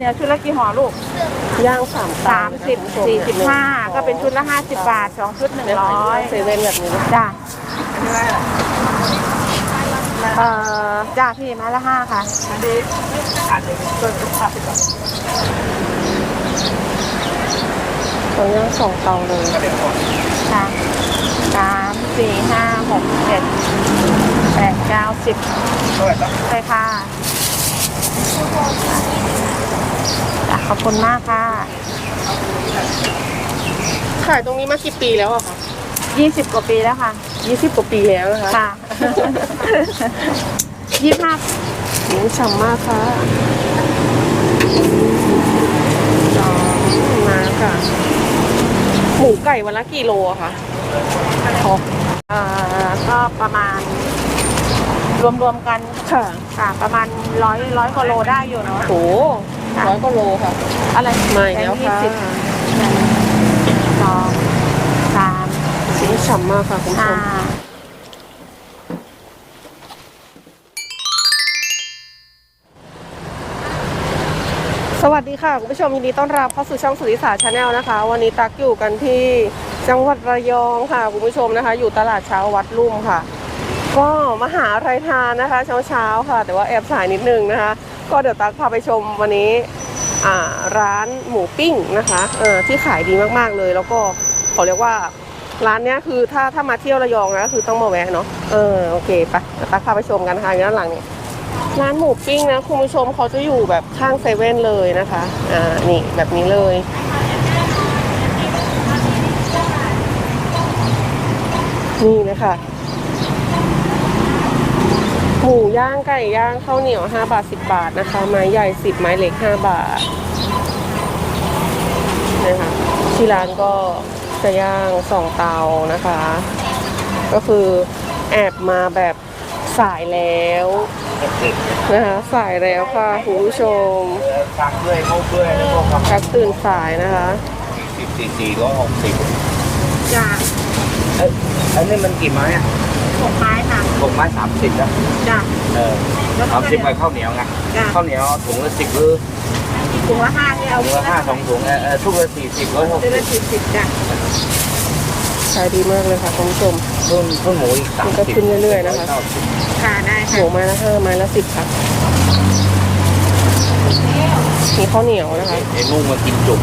เนี่ยชุดละกี่ห่อลูกย่างสามสามสิบสี่สิบห้าก็เป็นชุดละห้าสิบบาทสองชุดหนึ่งร้อยเซเว่นแบบนี้นะจ้ะเอ่อจ้าพี่ไม้ละห้าค่ะของย่างสองเตาเลยค่ะสามสี่ห้าหกเจ็ดแปดเก้าสิบไปค่ะจ้ะ ขอบคุณมากค่ะ ขายตรงนี้มากี่ปีแล้วอะคะยี่สิบกว่าปีแล้วค่ะ ยี่สิบกว่าปีแล้วนะคะค่ะ ยี่ห้าหมูฉ่ำมากค่ะสองมาค่ะ หมูไก่วันละกี่โลอะคะเอ่อก็ประมาณ รวมๆกันค่ะ ค่ะ ประมาณร้อยร้อยกว่าโลได้อยู่เนาะ โห ร้อยกว่าโลค่ะอะไรมาอีกแล้วบงยี่ค่ะสิบหนึ่งสองสามหมูฉ่ำมากค่ะคุณผู้ชห้ามสวัสดีค่ะ คุณผู้ชมยินดีต้อนรับเข้าสู่ช่องสุริสาชาแนลนะคะ วันนี้ตักอยู่กันที่จังหวัดระยองค่ะ คุณผู้ชมนะคะ อยู่ตลาดเช้าวัดลุ่มค่ะ ก็มาหาอะไรทานนะคะ เช้าเช้าๆค่ะ แต่ว่าแอบสายนิดนึงนะคะ ก็เดี๋ยวตักพาไปชมวันนี้ร้านหมูปิ้งนะคะที่ขายดีมากๆเลย แล้วก็เขาเรียกว่าร้านเนี้ยคือถ้าถ้ามาเที่ยวระยองนะคือต้องมาแวะเนาะเออโอเคไปตักพาไปชมกันนะคะอย่างด้านหลังนี้ร้านหมูปิ้งนะคุณผู้ชมเขาจะอยู่แบบข้างเซเว่นเลยนะคะอ่านี่แบบนี้เลยนี่นะคะ มูย่างไก่ย่างข้าวเหนียว 5 บาท 10 บาทนะคะ ไม้ใหญ่ 10 ไม้เล็ก 5 บาทนะคะที่ร้านก็จะย่างสองเตานะคะ ก็คือแอบมาแบบสายแล้วนะคะสายแล้วค่ะคุณผู้ชมตักด้วยเขาด้วยแล้วก็ทกักตื่นสายนะคะำสิบสี่สี่ก็หกสิบจ้าเอ้ยอันนี้มันกี่ไม้อะหกไม้ค่ะ หกไม้สามสิบนะจ้าเออสามสิบไปข้าวเหนียวไงจ้าข้าวเหนียวถุงละสิบหรือถุงละห้าเนี่ยเอาถุงละห้าสองถุงเออเออทุกละสี่สิบร้อยหกเดือนสิละบสี่สิบจ้ะขายดีมากเลยค่ะคุณผู้ชมรุ่นรุ่นหมูอีกสามมันก็สิบขึ้นเรื่อยๆนะคะค่ะได้หค่ะมูไม้ละห้าไม้ละสิบค่ะมีข้าวเหนียวนะคะไอ้นุ่งมากินจุก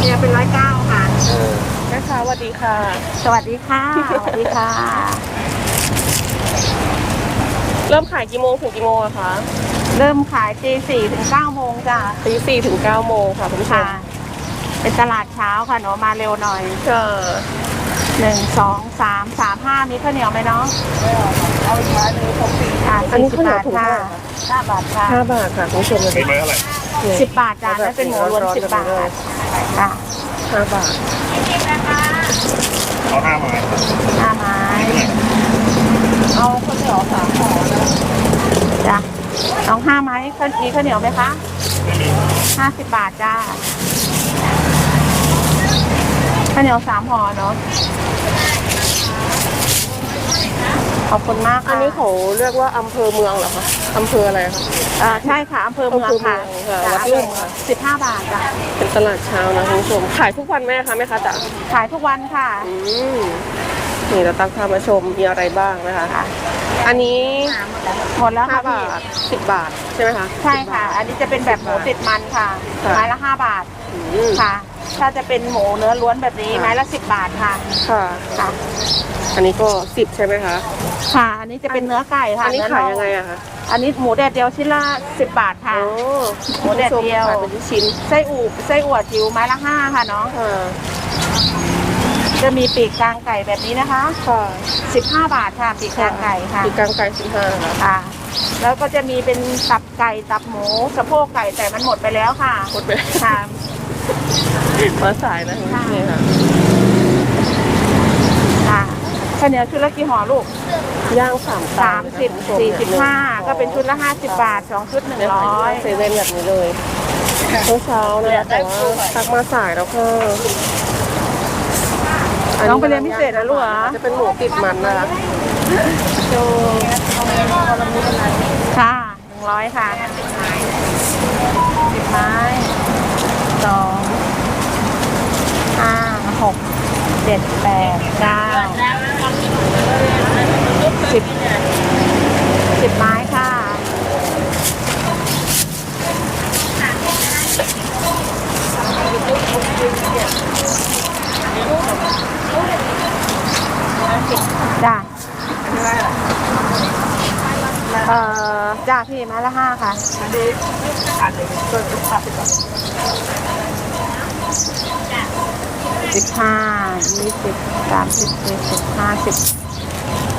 เนี่ยเป็นร้อยเก้าค่ะเออ แม่ค้าสวัสดีค่ะ สวัสดีค่ะ สวัสดีค่ะ เริ่มขายกี่โมงถึงกี่โมงอะคะ เริ่มขายตีสี่ถึงเก้าโมงจ้ะตีสี่ถึงเก้าโมงค่ะคุณผู้ชมค่ะ เป็นตลาดเช้าค่ะหนูมาเร็วหน่อยค่ะหนึ่งสองสามสามห้ามีข้าวเหนียวไหมน้องเอาอีกไม้หนึ่งหกสิบค่ะอันนี้สี่สิข้าวบเหนียวบาทถุงค่ะเท่าไหร่คะห้าบาทค่ะห้าบาทค่ะคุณผู้ชมเลยเป็นไม้เท่าไหร่สิบบาทจ้ะแล้วเป็นหมูล้วนสิบบาทค่ะ ห้าบาท เอาห้าไม้ห้าไม้เอาข้าวเหนียวสามห่อนะจ้ะน้องห้าไม้ข้าวมีข้าวเหนียวไหมคะห้าสิบบาทจ้าข้าวเหนียวสามห่อเนาะ ขอบคุณมากอัค่ะนนี้เขาเรียกว่าอำเภอเมืองเหรอคะอำเภออะไรคะ อ่าใช่ค่ะอำเภอเมืองค่ะอำเภอเมืองค่ะวัดลุ่มค่ะ สิบห้าบาทจ้ะเป็นตลาดเช้านะคุณผู้ชม ขายทุกวันไหมคะแม่ค้าจ๋าขายทุกวันค่ะอืมนี่เราตั้งพามาชมมีอะไรบ้างนะคะ ค่ะอันนี้หมดแล้วห้าค่ะบาพี่ทสิบบาทใช่ไหมคะ ใช่ค่ะ อันนี้จะเป็นแบบหมูติดมันค่ะ ค่ะ ไม้ละห้าบาทอืมค่ะ ถ้าจะเป็นหมูเนื้อล้วนแบบนี้ค่ะไม้ละสิบบาทค่ะค่ะ ค่ะ อันนี้ก็สิบใช่ไหมคะ ค่ะ อันนี้จะเป็นเนื้อไก่ค่ะอันนี้เขายยังไงอะคะ อันนี้หมูแดดเดียวชิ้นละสิบบาทค่ะ โอ้หมูแดดเดียวขายเป็นชิ้น ไส้อูบไส้อั่วจิ๋วไม้ละห้าค่ะน้องค่ะจะมีปีกกลางไก่แบบนี้นะคะค่ะสิบห้าบาทค่ะปีกกลางไก่ค่ะ ปีกกลางไก่สิบห้าค่ะค่ะแล้วก็จะมีเป็นตับไก่ตับหมูสะโพกไก่แต่มันหมดไปแล้วค่ะ หมดไปค่ะมาสายนะค่ะนี่ค่ะค่ะข้าวเนียชุดละกี่ห่อลูกย่างสามสามสิบสี่สิบห้าก็เป็นชุดละห้าสิบบาทสองชุดหนึ่งร้อยเซเว่นแบบนี้เลยเช้าๆนะคะแต่ว่าซักมาสายแล้วก็น,น้องไปเรียนพิเศษนะลูกเหรจะเป็นหมูติดมันนะคะโจค่ะหนึ่งร้อยค่ะติดไม้ติดไม้สองห้าหกเจ็ดแปดเก้า สิบสิบไม้ค่ะจ้าเอ่อจ้าพี่ไม้ละห้าค่ะสิบห้ายี่สิบสามสิบสี่สิบห้าสิบ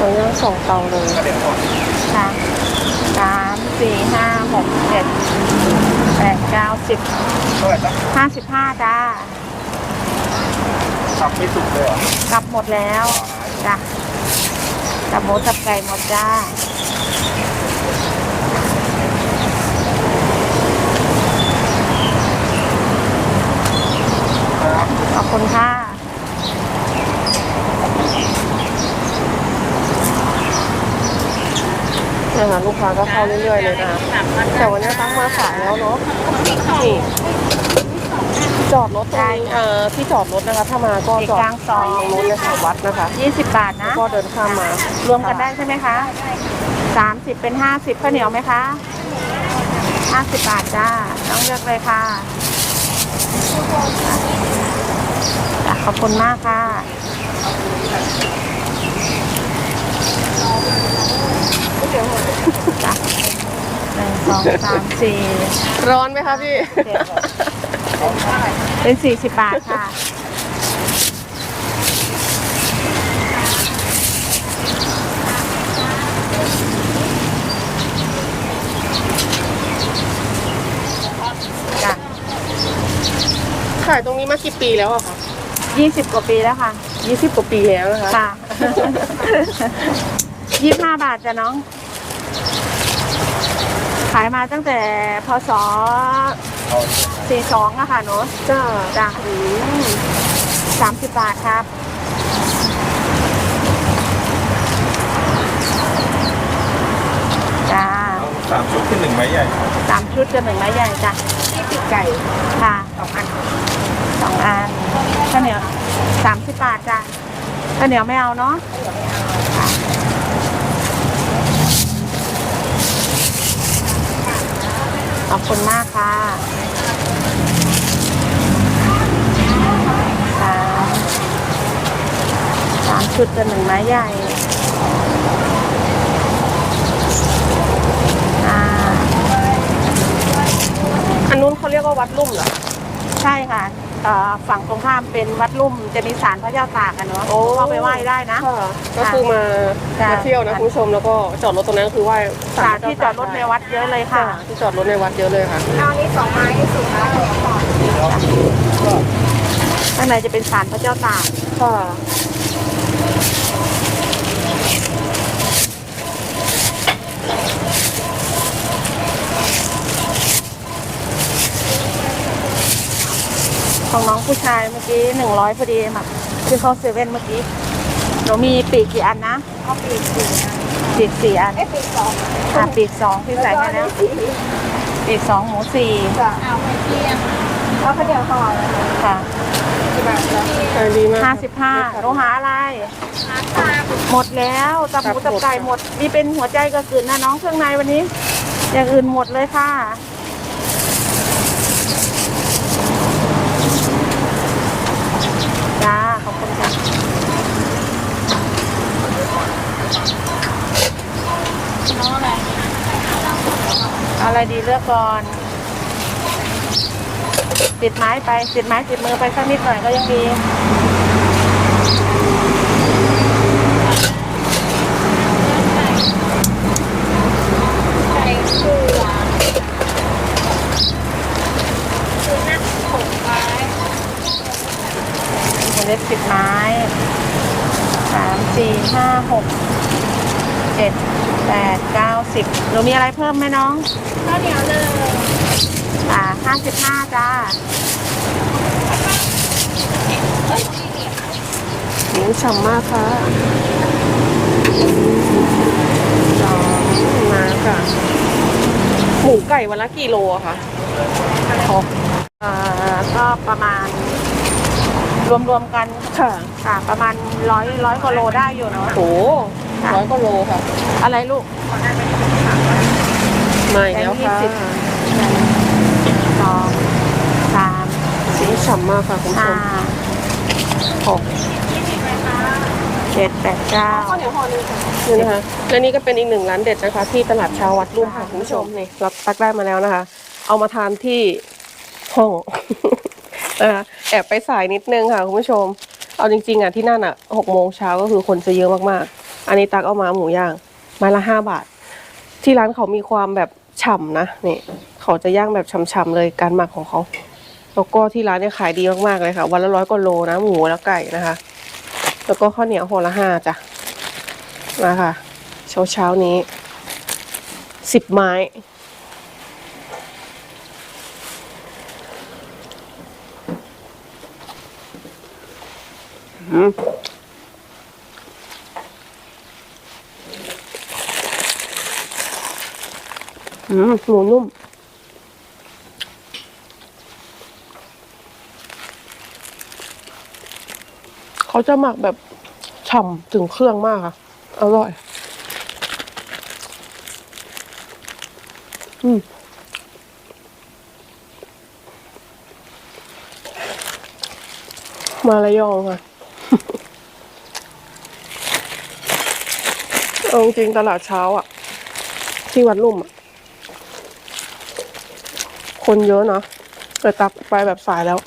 ขอย่างสองเตาเลยค่ะสามสี่ห้าหกเจ็ดแปดเก้าสิบเท่าไหร่จ๊ะห้าสิบห้าจ้าทำไม่สุกเลยเหรอกลับหมดแล้วจ้ะจับหมูจับไก่หมดจ้าขอบคุณค่ะ เนี่ยค่ะลูกค้าก็เข้าเรื่อยๆเลยนะแต่วันนี้ตั้งมาขายแล้วเนาะนี่จอดรถตรงนี้เอ่อที่จอดรถนะคะ ถ้ามาก็จอดกลางซอยตรงนู้นเลยค่ะวัดนะคะยี่สิบบาทแล้วนะ ก็เดินข้ามมารวมกันได้ใช่ไหมคะสามสิบเป็นห้าสิบข้าวเหนียวไหมคะห้าสิบบาทจ้าต้องเลือกเลยค่ะจ้ะขอบคุณมากค่ะจ้ะ หนึ่งสองสามสี่ร้อนไหมคะพี่ เป็นสี่สิบบาทค่ะ จ้ะขายตรงนี้มากี่ปีแล้วอะคะยี่สิบกว่าปีแล้วค่ะ ยี่สิบกว่าปีแล้วนะคะ ค่ะ ยี่ห้าบาทจ้ะน้อง ขายมาตั้งแต่พศสี่สองอะค่ะหนูจ้าจ้ะสามสิบบาทครับจ้าสามชุดที่หนึ่งไม้ใหญ่สามชุดจะหนึ่งไม้ใหญ่จ้ะที่ปีกไก่ค่ะสองอันสองอันข้าวเหนียวสามสิบบาทจ้ะข้าวเหนียวไม่เอาเนาะ ขอบคุณมากค่ะสามสามชุดจะหนึ่งไม้ใหญ่อ่าอันนู้นเขาเรียกว่าวัดลุ่มเหรอ ใช่ค่ะ เอ่อฝั่งตรงข้ามเป็นวัดลุ่มจะมีศาลพระเจ้าตากกันเนาะโอ้ เข้าไปไหว้ได้นะ ค่ะก็คือมาจ้ะมาเที่ยวนะคุณผู้ชมแล้วก็จอดรถตรงนั้นก็คือไหว้ศาลที่จอดรถในวัดเยอะเลยค่ะ ค่ะที่จอดรถในวัดเยอะเลยค่ะข้างในจะเป็นศาลพระเจ้าตากค่ะ ของน้องผู้ชายเมื่อกี้หนึ่งร้อยพอดีค่ะคือเขาเซเว่นเมื่อกี้หนูมีปีกกี่อันนะก็ปีกสี่ปีกสี่อันปีกสองค่ะปีกสองที่ใส่ให้แล้วปีกสองหมูสี่แล้วเขาเดียวห่อค่ะขายดีมากห้าสิบห้าโลหาอะไรหมดแล้วตับหมูตับไก่หมดมีเป็นหัวใจกระกึ่นนะน้องเครื่องในวันนี้ อย่างอื่นหมดเลยค่ะ จ้า ขอบคุณค่ะเอาอะไรดีเลือกก่อนติดไม้ไปติดไม้ติดมือไปสักนิดหน่อยก็ยังดี สี่ห้าหกเจ็ดแปดเก้า สิบหนูมีอะไรเพิ่มไหมน้องข้าวเหนียวเลยอ่าห้าสิบห้าจ้าหมูฉ่ำมากค่ะสองมาค่ะ หมูไก่วันละกี่โลอะคะอ่าก็ประมาณ รวมๆกันค่ะค่ะ ประมาณร้อยร้อยกว่าโลได้อยู่เนาะโหร้อยกว่าโลค่ะ อะไรลูก มาอีกแล้วค่ะแบงค์ยี่สิบสองสามหมูฉ่ำมากค่ะคุณผู้ชห้ามหกเจ็ดแปดเก้านี่นะคะและนี่ก็เป็นอีกหนึ่งร้านเด็ดนะคะ ที่ตลาดเช้าวัดรุ่มค่ะคุณผู้ชมนี่รับตักได้มาแล้วนะคะ เอามาทานที่ห้องนะคะแอบไปสายนิดนึงค่ะคุณผู้ชม เอาจริง ๆอะที่นั่นอะหกโมงเช้าก็คือคนจะเยอะมากๆ อันนี้ตักเอามาหมูย่างไม้ละห้าบาท ที่ร้านเขามีความแบบ ฉ่ำนะนี่เขาจะย่างแบบฉ่ำๆเลยการหมักของเขาแล้วก็ที่ร้านเนี่ยขายดีมากๆเลยค่ะ วันละร้อยกว่าโลนะหมูและไก่นะคะ แล้วก็ข้าวเหนียวห่อละห้าจ้ะมาค่ะ เช้าเช้านี้สิบไม้ อืม อืมหมูนุ่มเขาจะหมักแบบฉ่ำถึงเครื่องมากค่ะ อร่อย อืมมาระยองค่ะเอาจริงตลาดเช้าอะ ที่วัดลุ่มอะ คนเยอะนะแต่ตักไปแบบสายแล้ว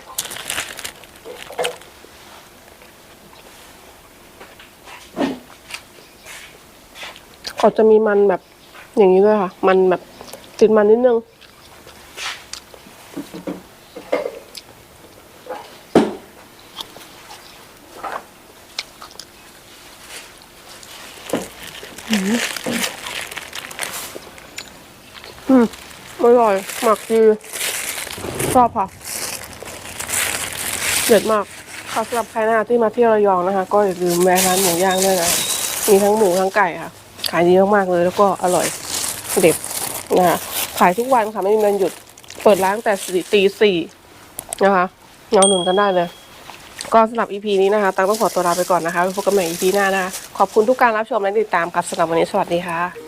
เขาจะมีมันแบบอย่างนี้ด้วยค่ะ มันแบบติดมันนิดนึง ร่อย หมักดีชอบค่ะเด็ดมากค่ะสำหรับใครนะคะที่มาเที่ยวระยองนะคะ ก็อย่าลืมแวะร้านหมูย่างด้วยนะมีทั้งหมูทั้งไก่ค่ะ ขายดีมากๆเลยแล้วก็อร่อยเด็ดนะคะขายทุกวันค่ะไม่มีวันหยุดเปิดร้านแต่สี่ตีสี่นะคะเงาหนุนกันได้เลยก็สำหรับ EP นี้นะคะตังต้องขอตัวลาไปก่อนนะคะพบกันใหม่ EP หน้านะคะขอบคุณทุกการรับชมและติดตามครับสำหรับวันนี้สวัสดีค่ะ